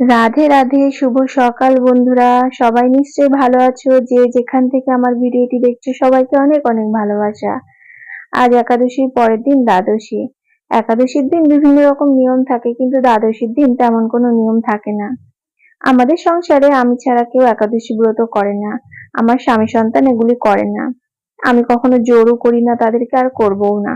রাধে রাধে, শুভ সকাল বন্ধুরা। সবাই নিশ্চয়ই ভালো আছো। যে যেখান থেকে আমার ভিডিওটি দেখছ, সবাইকে অনেক অনেক ভালোবাসা। আজ একাদশীর পরের দিন দ্বাদশী। একাদশীর দিন বিভিন্ন রকম নিয়ম থাকে, কিন্তু দ্বাদশীর দিন তেমন কোনো নিয়ম থাকে না। আমাদের সংসারে আমি ছাড়া কেউ একাদশী ব্রত করে না। আমার স্বামী সন্তান এগুলি করে না। আমি কখনো জোরও করি না, তাদেরকে আর করবও না।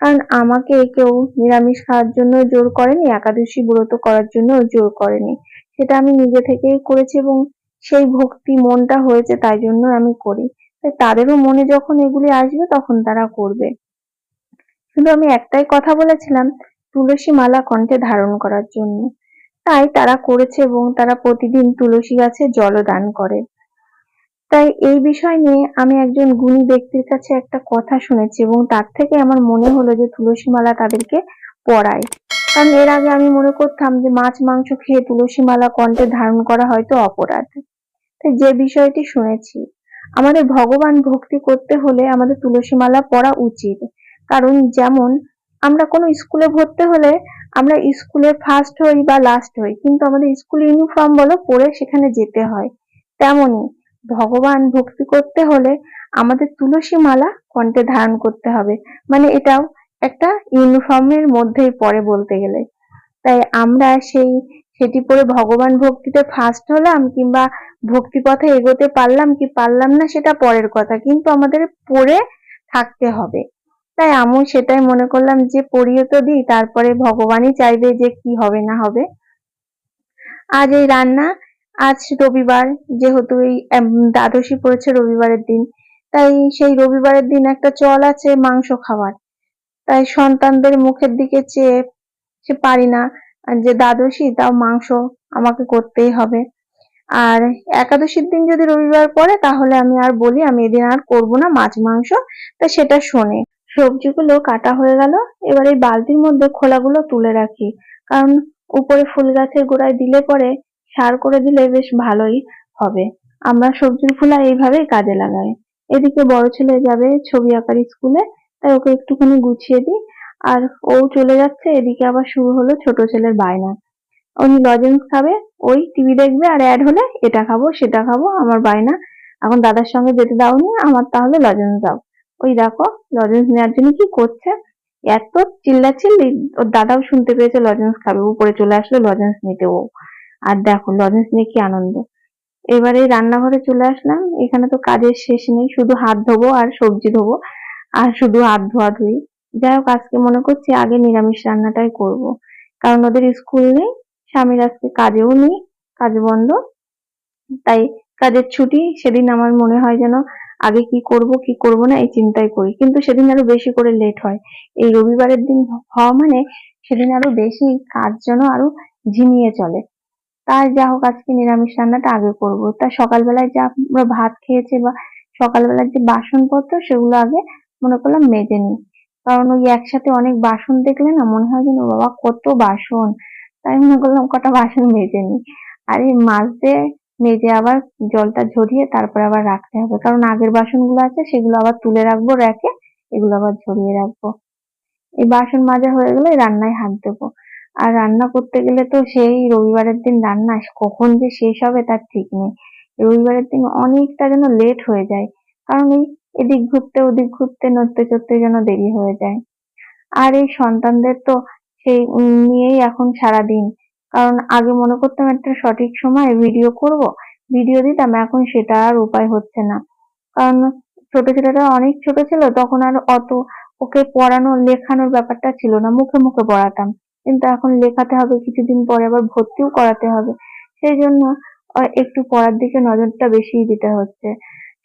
কারণ আমাকে কেউ নিরামিষ খাওয়ার জন্য জোর করেনি, একাদশী ব্রত করার জন্য জোর করেনি। সেটা আমি নিজে থেকেই করেছি এবং সেই ভক্তি মনটা হয়েছে, তাই জন্য আমি করি। তাই তাদেরও মনে যখন এগুলি আসবে, তখন তারা করবে। শুধু আমি একটাই কথা বলেছিলাম, তুলসী মালা কণ্ঠে ধারণ করার জন্য। তাই তারা করেছে এবং তারা প্রতিদিন তুলসী গাছে জলদান করে। তাই এই বিষয় নিয়ে আমি একজন গুণী ব্যক্তির কাছে একটা কথা শুনেছি এবং তার থেকে আমার মনে হলো যে তুলসী মালা তাদেরকে পড়ায়। কারণ এর আগে আমি মনে করতাম যে মাছ মাংস খেয়ে তুলসী মালা কণ্ঠে ধারণ করা হয়তো অপরাধ। তাই যে বিষয়টি শুনেছি, আমাদের ভগবান ভক্তি করতে হলে আমাদের তুলসী মালা পড়া উচিত। কারণ যেমন আমরা কোনো স্কুলে ভর্তি হলে আমরা স্কুলে ফার্স্ট হই বা লাস্ট হই, কিন্তু আমাদের স্কুল ইউনিফর্ম বলো পরে সেখানে যেতে হয়। তেমনই ভগবান ভক্তি করতে হলে আমাদের তুলসী মালা কণ্ঠে ধারণ করতে হবে। মানে এটাও একটা ইউনিফর্মের মধ্যেই পড়ে বলতে গেলে। তাই আমরা সেই, সেটি পরে ভগবান ভক্তিতে ফার্স্ট হলাম কিংবা ভক্তি পথে এগোতে পারলাম কি পারলাম না সেটা পরের কথা, কিন্তু আমাদের পড়ে থাকতে হবে। তাই আমি সেটাই মনে করলাম যে পড়িয়ে তো দিই, তারপরে ভগবানই চাইবে যে কি হবে না হবে। আজ এই রান্না আজ রবিবার, যেহেতু এই দ্বাদশী পড়েছে রবিবারের দিন, তাই সেই রবিবারের দিন একটা চল আছে মাংস খাওয়ার। তাই সন্তানদের মুখের দিকে চেয়ে সে পারি না যে দ্বাদশী, তাও মাংস আমাকে করতেই হবে। আর একাদশীর দিন যদি রবিবার পড়ে, তাহলে আমি আর বলি, আমি এদিন আর করব না মাছ মাংস। তা সেটা শোনে। সবজিগুলো কাটা হয়ে গেল। এবার এই বালতির মধ্যে খোলাগুলো তুলে রাখি। কারণ উপরে ফুল গাছের গোড়ায় দিলে পরে সার করে দিলে বেশ ভালোই হবে। আমরা সবজির ফুলা এইভাবেই কাজে লাগাই। এদিকে বড় ছেলে যাবে ছবি আঁকার স্কুলে, তাই ওকে একটুখানি গুছিয়ে দিই। আর ও চলে যাচ্ছে, এদিকে আবার শুরু হলো ছোট ছেলের বায়না। উনি লজেন্স খাবে, ওই টিভি দেখবে আর অ্যাড হলে এটা খাব, সেটা খাব, আমার বায়না। এখন দাদার সঙ্গে যেতে দাওনি, আমার তাহলে লজেন্স দাও ওই দেখো লজেন্স নেওয়ার জন্য কি করছে? এত চিল্লাচিল্লি, ওর দাদাও শুনতে পেয়েছে লজেন্স খাবে, উপরে চলে আসলো লজেন্স নিতে ও। আর দেখো, লজেন্স নিয়ে কি আনন্দ। এবারে রান্নাঘরে চলে আসলাম। এখানে তো কাজের শেষ নেই, শুধু হাত ধোবো আর সবজি ধোবো আর শুধু হাত ধোয়া ধুই। যাই হোক, আজকে মনে করছি আগে নিরামিষ রান্নাটাই করব। কারণ ওদের স্কুল নেই, স্বামীর আজকে কাজেও নেই, কাজ বন্ধ। তাই কাজের ছুটি, সেদিন আমার মনে হয় যেন আগে কি করব কি করব না এই চিন্তাই করি। কিন্তু সেদিন আরও বেশি করে লেট হয়। এই রবিবারের দিন হওয়া মানে সেদিন আরও বেশি কাজ যেন আরও ঝিমিয়ে চলে। তাই যা হোক আজকে নিরামিষ রান্নাটা আগে করব। তা সকালবেলায় যা আমরা ভাত খেয়েছে বা সকালবেলার যে বাসনপত্র সেগুলো আগে মনে করলাম মেজে নিই। কারণ ওই একসাথে অনেক বাসন দেখলে না মনে হয় যেন, বাবা কত বাসন। তাই মনে করলাম কটা বাসন মেজে নিই। আর এই মাঝে মেজে আবার জলটা ঝরিয়ে তারপর আবার রাখতে হবে। কারণ আগের বাসনগুলো আছে সেগুলো আবার তুলে রাখব, রেখে এগুলো আবার ঝরিয়ে রাখব। এই বাসন মাজা হয়ে গেলে রান্নায় হাত দেবো। আর রান্না করতে গেলে তো সেই রবিবারের দিন রান্না, কখন যে শেষ হবে তার ঠিক নেই। রবিবারের দিন অনেকটা যেন লেট হয়ে যায়, কারণ এই এদিক ঘুরতে ওদিক ঘুরতে নড়তে চড়তে যেন দেরি হয়ে যায়। আর এই সন্তানদের তো সেই নিয়েই এখন সারা দিন কারণ আগে মনে করতাম একটা সঠিক সময় ভিডিও করব ভিডিও দিতাম, এখন সেটা আর উপায় হচ্ছে না। কারণ ছোট ছেলেটা অনেক ছোট ছিল, তখন আর অত ওকে পড়ানো, লেখানোর ব্যাপারটা ছিল না, মুখে মুখে পড়াতাম। কিন্তু এখন লেখাতে হবে, কিছুদিন পরে আবার ভর্তিও করাতে হবে। সেই জন্য একটু পড়ার দিকে নজরটা বেশি দিতে হচ্ছে।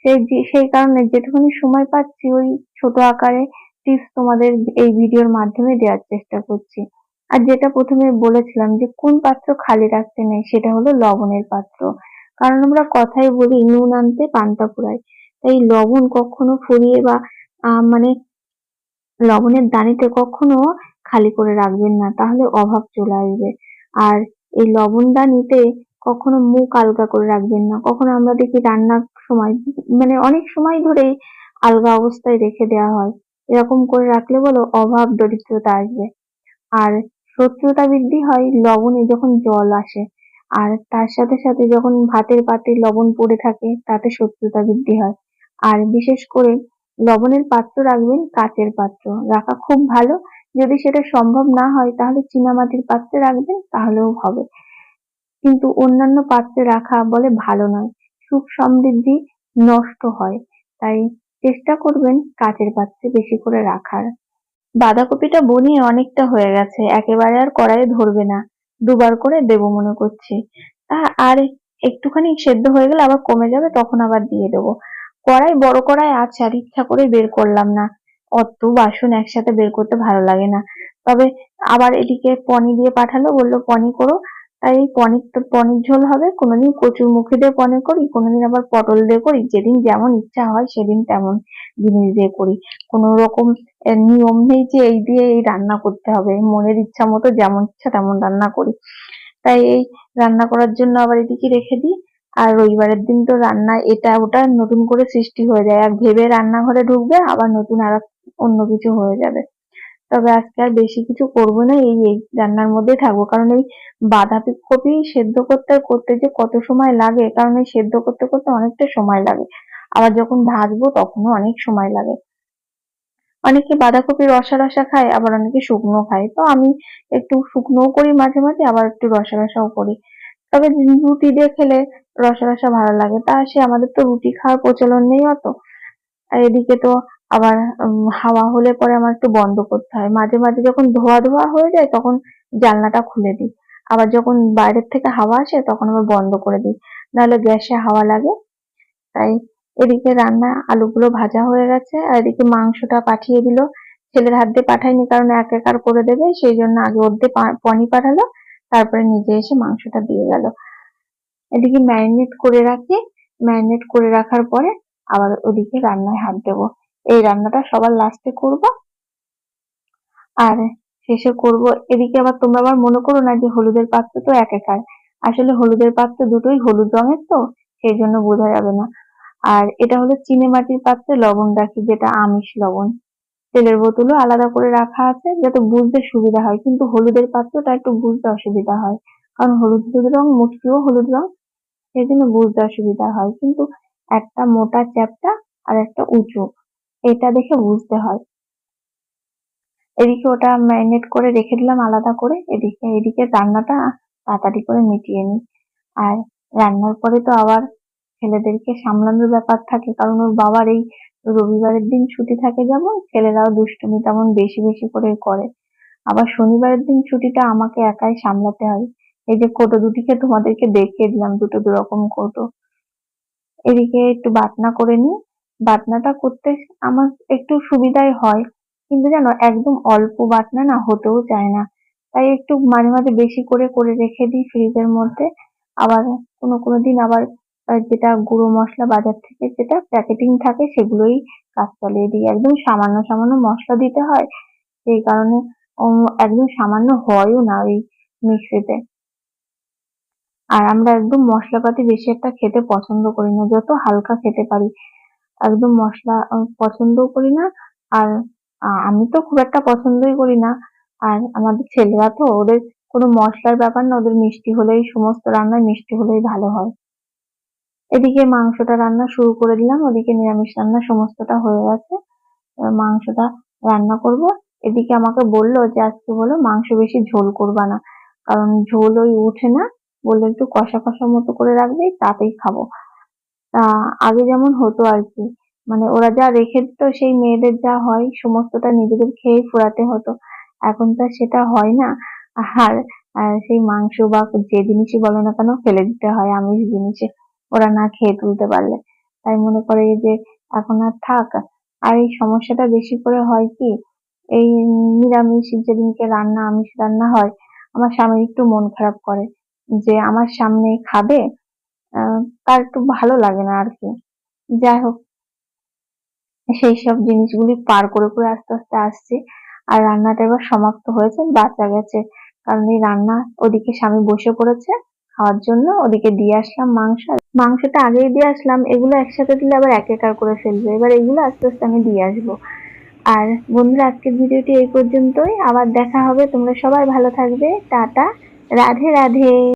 সেই সেই কারণে যেটুকুনি সময় পাচ্ছি, ওই ছোট আকারে টিপস তোমাদের এই ভিডিওর মাধ্যমে দেওয়ার চেষ্টা করছি। আর যেটা প্রথমে বলেছিলাম যে, কোন পাত্র খালি রাখতে নেই, সেটা হলো লবণের পাত্র। কারণ আমরা কথাই বলি, নুন আনতে পান্তা ফুরাই তাই লবণ কখনো ফুরিয়ে বা মানে লবণের দানিতে কখনো খালি করে রাখবেন না, তাহলে অভাব চলে আসবে। আর এই লবণটা নিতে কখনো মুখ আলগা করে রাখবেন না। কখনো আমরা দেখি রান্নার সময় মানে অনেক সময় ধরেই আলগা অবস্থায় রেখে দেওয়া হয়। এরকম করে রাখলে বলো অভাব, দরিদ্রতা আসবে। আর শত্রুতা বৃদ্ধি হয় লবণে যখন জল আসে। আর তার সাথে সাথে যখন ভাতের পাতে লবণ পড়ে থাকে, তাতে শত্রুতা বৃদ্ধি হয়। আর বিশেষ করে লবণের পাত্র রাখবেন কাচের পাত্র। রাখা খুব ভালো। যদি সেটা সম্ভব না হয়, তাহলে চীনামাটির পাত্রে রাখবেন, তাহলেও হবে। কিন্তু অন্যান্য পাত্রে রাখা বলে ভালো নয়। সুখ সমৃদ্ধি নষ্ট হয়। তাই চেষ্টা করবেন কাচের পাত্রে বেশি করে রাখার। বাঁধাকপিটা বনিয়ে অনেকটা হয়ে গেছে, একেবারে আর কড়াইয়ে ধরবে না। দুবার করে দেবো মনে করছি। আর একটুখানি সেদ্ধ হয়ে গেলে আবার কমে যাবে, তখন আবার দিয়ে দেবো। কড়াই বড় কড়াই আছে, আর ইচ্ছা করে বের করলাম না। অত বাসন একসাথে বের করতে ভালো লাগে না। তবে আবার এদিকে পনি দিয়ে পাঠালো, বলল, পনি করো। তাই পনির তো পনির ঝোল হবে। কোনোদিন কচুর মুখি দিয়ে পনির করি, কোনোদিন আবার পটল দিয়ে করি। যেদিন যেমন ইচ্ছা হয় সেদিন তেমন জিনিস দিয়ে করি। কোনো রকম নিয়ম নেই যে এই দিয়ে এই রান্না করতে হবে। মনের ইচ্ছা মতো যেমন ইচ্ছা তেমন রান্না করি। তাই এই রান্না করার জন্য আবার এদিকে রেখে দিই। আর রবিবারের দিন তো রান্না এটা ওটা নতুন করে সৃষ্টি হয়ে যায়। আর ভেবে রান্নাঘরে ঢুকবে, আবার নতুন আর অন্য কিছু হয়ে যাবে। তবে আজকে আর বেশি কিছু করব না, এই এই রান্নার মধ্যেই থাকব। কারণ এই বাঁধাকপি সেদ্ধ করতে করতে যে কত সময় লাগে, কারণ এই সেদ্ধ করতে করতে অনেকটা সময় লাগে। আবার যখন ভাজবো তখনও অনেক সময় লাগে। অনেকে বাঁধাকপি রসা রসা খায়, আবার অনেকে শুকনো খায়। তো আমি একটু শুকনোও করি মাঝে মাঝে, আবার একটু রসা রসাও করি। তবে রুটি দিয়ে খেলে রসা রসা ভালো লাগে। তা সে আমাদের তো রুটি খাওয়ার প্রচলন নেই অত। আর এদিকে তো আবার হাওয়া হলে পরে আমার একটু বন্ধ করতে হয়। মাঝে মাঝে যখন ধোয়া ধোয়া হয়ে যায় তখন জানলাটা খুলে দিই। আবার যখন বাইরের থেকে হাওয়া আসে তখন আবার বন্ধ করে দিই। নাহলে গ্যাসে হাওয়া লাগে। তাই এদিকে রান্না আলুগুলো ভাজা হয়ে গেছে আর এদিকে মাংসটা পাঠিয়ে দিল। ছেলের হাত দিয়ে পাঠায়নি কারণ এক একার করে দেবে, সেই জন্য আগে ওর দিয়ে পনি পাঠালো, তারপরে নিজে এসে মাংসটা দিয়ে গেল। এদিকে ম্যারিনেট করে রাখি। ম্যারিনেট করে রাখার পরে আবার ওদিকে রান্নায় হাত দেবো। এই রান্নাটা সবার লাস্টে করব। আর শেষে করব, এদিকে আবার তোমরা আবার মনে করো না যে হলুদের পাত্র তো এক একার আসলে হলুদের পাত্র দুটোই হলুদ রঙের তো, সেই জন্য বোঝা যাবে না। আর এটা হলো চিনে মাটির পাত্রে লবণ রাখি, যেটা আমিষ লবণ। তেলের বোতলও আলাদা করে রাখা আছে, যাতে বুঝতে সুবিধা হয়। কিন্তু হলুদের পাত্রটা একটু বুঝতে অসুবিধা হয়। কারণ হলুদ হলুদ রং মুটকিও হলুদ রং, সেই জন্য বুঝতে অসুবিধা হয়। কিন্তু একটা মোটা চ্যাপ্টা আর একটা উঁচু। এটা দেখে বুঝতে হয়। এদিকে ওটা ম্যারিনেট করে রেখে দিলাম আলাদা করে। এদিকে এদিকে রান্নাটা তাড়াতাড়ি করে মিটিয়ে নিই। আর রান্নার পরে তো আবার ছেলেদেরকে সামলানোর ব্যাপার থাকে, কারণ ওর বাবার এই রবিবারের দিন ছুটি থাকে যেমন, ছেলেরাও দুষ্টুমি তেমন বেশি বেশি করে করে। আবার শনিবারের দিন ছুটিটা আমাকে একাই সামলাতে হয়। এই যে কোটো দুটিকে তোমাদেরকে দেখিয়ে দিলাম, দুটো দুরকম কোটো। এদিকে একটু বাটনা করে নিই। বাটনাটা করতে আমার একটু সুবিধাই হয়। কিন্তু জানো, একদম অল্প বাটনা না হতেও চায় না। তাই একটু মাঝে মাঝে বেশি করে করে রেখে দিই ফ্রিজের মধ্যে। আবার কোনো কোনো দিন আবার যেটা গুঁড়ো মশলা বাজার থেকে যেটা প্যাকেটিং থাকে সেগুলোই কাজ চালিয়ে দিই। একদম সামান্য সামান্য মশলা দিতে হয়, সেই কারণে একদম সামান্য হয়ও না ওই মিক্সিতে আর আমরা একদম মশলাপাতি বেশি একটা খেতে পছন্দ করি না, যত হালকা খেতে পারি। একদম মশলা পছন্দও করি না। আর আমি তো খুব একটা পছন্দই করি না। আর আমাদের ছেলেরা তো ওদের কোনো মশলার ব্যাপার না, ওদের মিষ্টি হলেই, সমস্ত রান্নায় মিষ্টি হলেই ভালো হয়। এদিকে মাংসটা রান্না শুরু করে দিলাম, ওদিকে নিরামিষ রান্না সমস্তটা হয়ে গেছে। মাংসটা রান্না করব। এদিকে আমাকে বলল যে, আজকে বলো মাংস বেশি ঝোল করবা না। কারণ ঝোল ওই ওঠে না। বলল একটু কষা কষা মতো করে রাখবে, তাতেই খাব। আগে যেমন হতো আর কি। মানে ওরা যা রেখে দিত, সেই মেয়েদের যা হয়, সমস্তটা নিজেদের খেয়েই ফুরাতে হতো। এখন তো সেটা হয় না। আর সেই মাংস বা যে জিনিসই বলো না কেন, ফেলে দিতে হয় আমিষ জিনিসে। ওরা না খেয়ে তুলতে পারলে। তাই মনে করে যে এখন আর থাক। আর এই সমস্যাটা বেশি করে হয় কি, এই নিরামিষ যেদিনকে রান্না, আমিষ রান্না হয়, আমার স্বামী একটু মন খারাপ করে যে, আমার সামনে খাবে? তার একটু ভালো লাগে না আর কি যাই হোক, সেই সব জিনিসগুলি পার করে করে আস্তে আস্তে আসছি। আর রান্নাটা এবার সমাপ্ত হয়েছে, বাঁচা গেছে। কারণ এই রান্না ওদিকে স্বামী বসে পড়েছে, খাওয়ার জন্য ওদিকে দিয়ে আসলাম মাংস। মাংসটা আগেই দিয়ে আসলাম, এগুলো একসাথে দিলে আবার এক একার করে ফেলবে। এবার এগুলো আস্তে আস্তে আমি দিয়ে আসব। আর বন্ধুরা, আজকের ভিডিওটি এই পর্যন্তই। আবার দেখা হবে, তোমরা সবাই ভালো থাকবে। টাটা, রাধে রাধে।